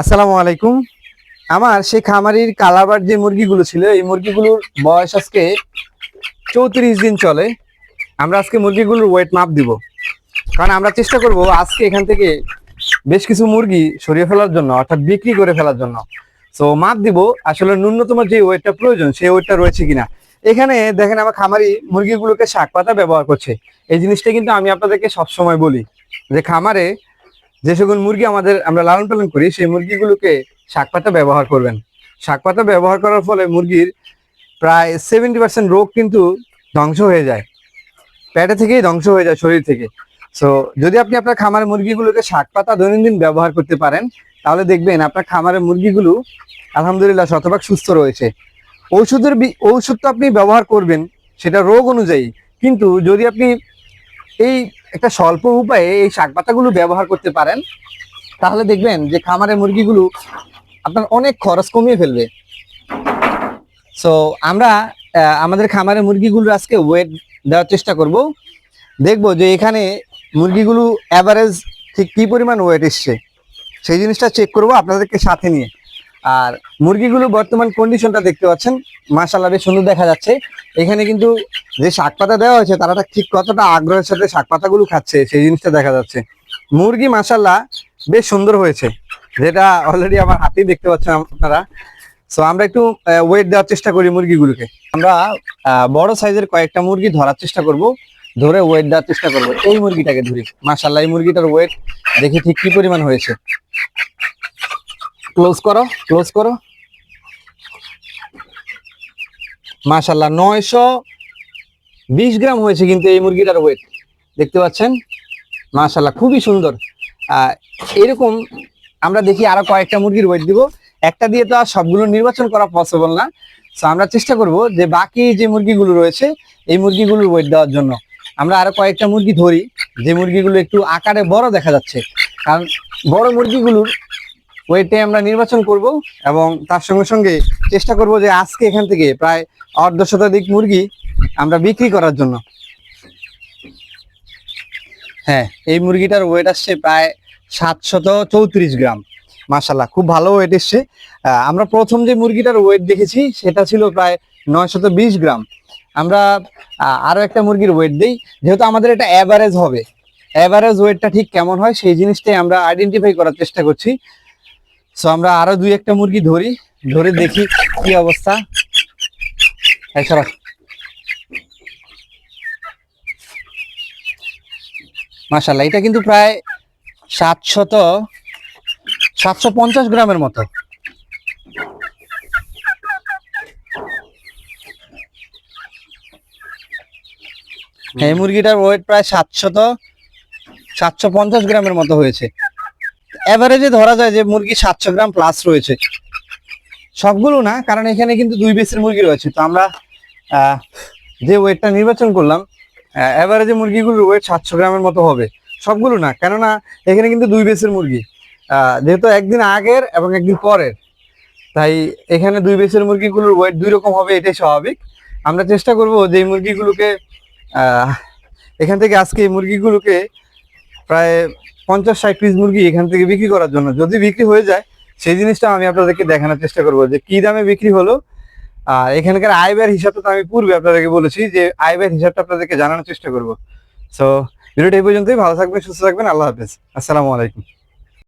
আসসালামু আলাইকুম। আমার সেই খামারির কালাবার যে মুরগিগুলো ছিল, এই মুরগিগুলোর বয়স আজকে চৌত্রিশ দিন চলে। আমরা আজকে মুরগিগুলোর ওয়েট মাপ দিব। কারণ আমরা চেষ্টা করব আজকে এখান থেকে বেশ কিছু মুরগি সরিয়ে ফেলার জন্য, অর্থাৎ বিক্রি করে ফেলার জন্য। তো মাপ দিব আসলে ন্যূনতম যে ওয়েটটা প্রয়োজন, সেই ওয়েটটা রয়েছে কিনা। এখানে দেখেন আমার খামারি মুরগিগুলোকে শাক পাতা ব্যবহার করছে। এই জিনিসটা কিন্তু আমি আপনাদেরকে সবসময় বলি যে খামারে যে সকল মুরগি আমাদের আমরা লালন পালন করি, সেই মুরগিগুলোকে শাক পাতা ব্যবহার করবেন। শাক পাতা ব্যবহার করার ফলে মুরগির প্রায় সেভেন্টি পার্সেন্ট রোগ কিন্তু ধ্বংস হয়ে যায়। পেটে থেকেই ধ্বংস হয়ে যায় শরীর থেকে। সো যদি আপনি আপনার খামারের মুরগিগুলোকে শাক পাতা দৈনন্দিন ব্যবহার করতে পারেন, তাহলে দেখবেন আপনার খামারের মুরগিগুলো আলহামদুলিল্লাহ শতভাগ সুস্থ রয়েছে। ঔষধের ঔষধ তো আপনি ব্যবহার করবেন, সেটা রোগ অনুযায়ী। কিন্তু যদি আপনি এই একটা স্বল্প উপায়ে এই শাক পাতাগুলো ব্যবহার করতে পারেন, তাহলে দেখবেন যে খামারের মুরগিগুলো আপনার অনেক খরচ কমিয়ে ফেলবে। সো আমরা আমাদের খামারের মুরগিগুলো আজকে ওয়েট দেওয়ার চেষ্টা করব। দেখব যে এখানে মুরগিগুলো অ্যাভারেজ ঠিক কী পরিমাণ ওয়েট এসছে। সেই জিনিসটা চেক করব আপনাদেরকে সাথে নিয়ে। আর মুরগিগুলো বর্তমান কন্ডিশনটা দেখতে পাচ্ছেন, মাশাআল্লাহ বেশ সুন্দর দেখা যাচ্ছে। এখানে কিন্তু যে শাক পাতা দেওয়া হয়েছে, তারা ঠিক কতটা আগ্রহের সাথে শাক পাতাগুলো খাচ্ছে, সেই জিনিসটা দেখা যাচ্ছে। মুরগি, মাশাআল্লাহ, বেশ সুন্দর হয়েছে, যেটা অলরেডি আমার হাতেই দেখতে পাচ্ছেন আপনারা। সো আমরা একটু ওয়েট দেওয়ার চেষ্টা করি মুরগিগুলোকে। আমরা বড় সাইজের কয়েকটা মুরগি ধরার চেষ্টা করব, ধরে ওয়েট দেওয়ার চেষ্টা করব। এই মুরগিটাকে ধরি। মাশাআল্লাহ, এই মুরগিটার ওয়েট দেখি ঠিক কি পরিমাণ হয়েছে। ক্লোজ করো ক্লোজ করো। মাশাআল্লাহ, নয়শো বিশ গ্রাম হয়েছে কিন্তু এই মুরগিটার ওয়েট দেখতে পাচ্ছেন? মাশাআল্লাহ, খুবই সুন্দর। এরকম আমরা দেখি আরও কয়েকটা মুরগির ওয়েট দিব। একটা দিয়ে তো আর সবগুলো নির্বাচন করা পসিবল না। তো আমরা চেষ্টা করব যে বাকি যে মুরগিগুলো রয়েছে, এই মুরগিগুলোর ওয়েট দেওয়ার জন্য। আমরা আরও কয়েকটা মুরগি ধরি, যে মুরগিগুলো একটু আকারে বড় দেখা যাচ্ছে। কারণ বড় মুরগিগুলোর ওয়েটে আমরা নির্বাচন করব এবং তার সঙ্গে সঙ্গে চেষ্টা করব যে আজকে এখান থেকে প্রায় অর্ধ শতাধিক মুরগি আমরা বিক্রি করার জন্য। হ্যাঁ এই মুরগিটার ওয়েট আসছে প্রায় সাতশত চৌত্রিশ গ্রাম। মাসাল্লাহ খুব ভালো ওয়েট এসছে। আমরা প্রথম যে মুরগিটার ওয়েট দেখেছি, সেটা ছিল প্রায় নয়শত বিশ গ্রাম। আমরা আরও একটা মুরগির ওয়েট দিই, যেহেতু আমাদের এটা অ্যাভারেজ হবে। অ্যাভারেজ ওয়েটটা ঠিক কেমন হয়, সেই জিনিসটাই আমরা আইডেন্টিফাই করার চেষ্টা করছি। সো আমরা আরও দুই একটা মুরগি ধরি, ধরে দেখি কি অবস্থা। সরো। এটা কিন্তু প্রায় সাতশত, সাতশো পঞ্চাশ গ্রামের মতো। এই মুরগিটার ওয়েট প্রায় সাতশত, সাতশো পঞ্চাশ গ্রামের মতো হয়েছে। এভারেজে ধরা যায় যে মুরগি সাতশো গ্রাম প্লাস রয়েছে। সবগুলো না, কারণ এখানে কিন্তু দুই বেসের মুরগি রয়েছে। তো আমরা যে ওয়েটটা নির্বাচন করলাম অ্যাভারেজে মুরগিগুলোর ওয়েট সাতশো গ্রামের মতো হবে। সবগুলো না, কেননা এখানে কিন্তু দুই বেসের মুরগি। যেহেতু একদিন আগের এবং একদিন পরের, তাই এখানে দুই বেসের মুরগিগুলোর ওয়েট দুই রকম হবে, এটাই স্বাভাবিক। আমরা চেষ্টা করব যে মুরগিগুলোকে এখান থেকে আজকে এই মুরগিগুলোকে প্রায় পঞ্চাশ ষাট পিস মুরগি এখান থেকে বিক্রি করার জন্য। যদি বিক্রি হয়ে যায়, সেই জিনিসটা আমি আপনাদেরকে দেখানোর চেষ্টা করব যে কি দামে বিক্রি হলো। আর এখানকার আয় ব্যয়ের হিসাবটা তো আমি পূর্বে আপনাদেরকে বলেছি যে আয় ব্যয়ের হিসাবটা আপনাদেরকে জানানোর চেষ্টা করব। সো ভিডিওটা এই পর্যন্তই। ভালো থাকবেন, সুস্থ থাকবেন। আল্লাহ হাফেজ। আসসালামু আলাইকুম।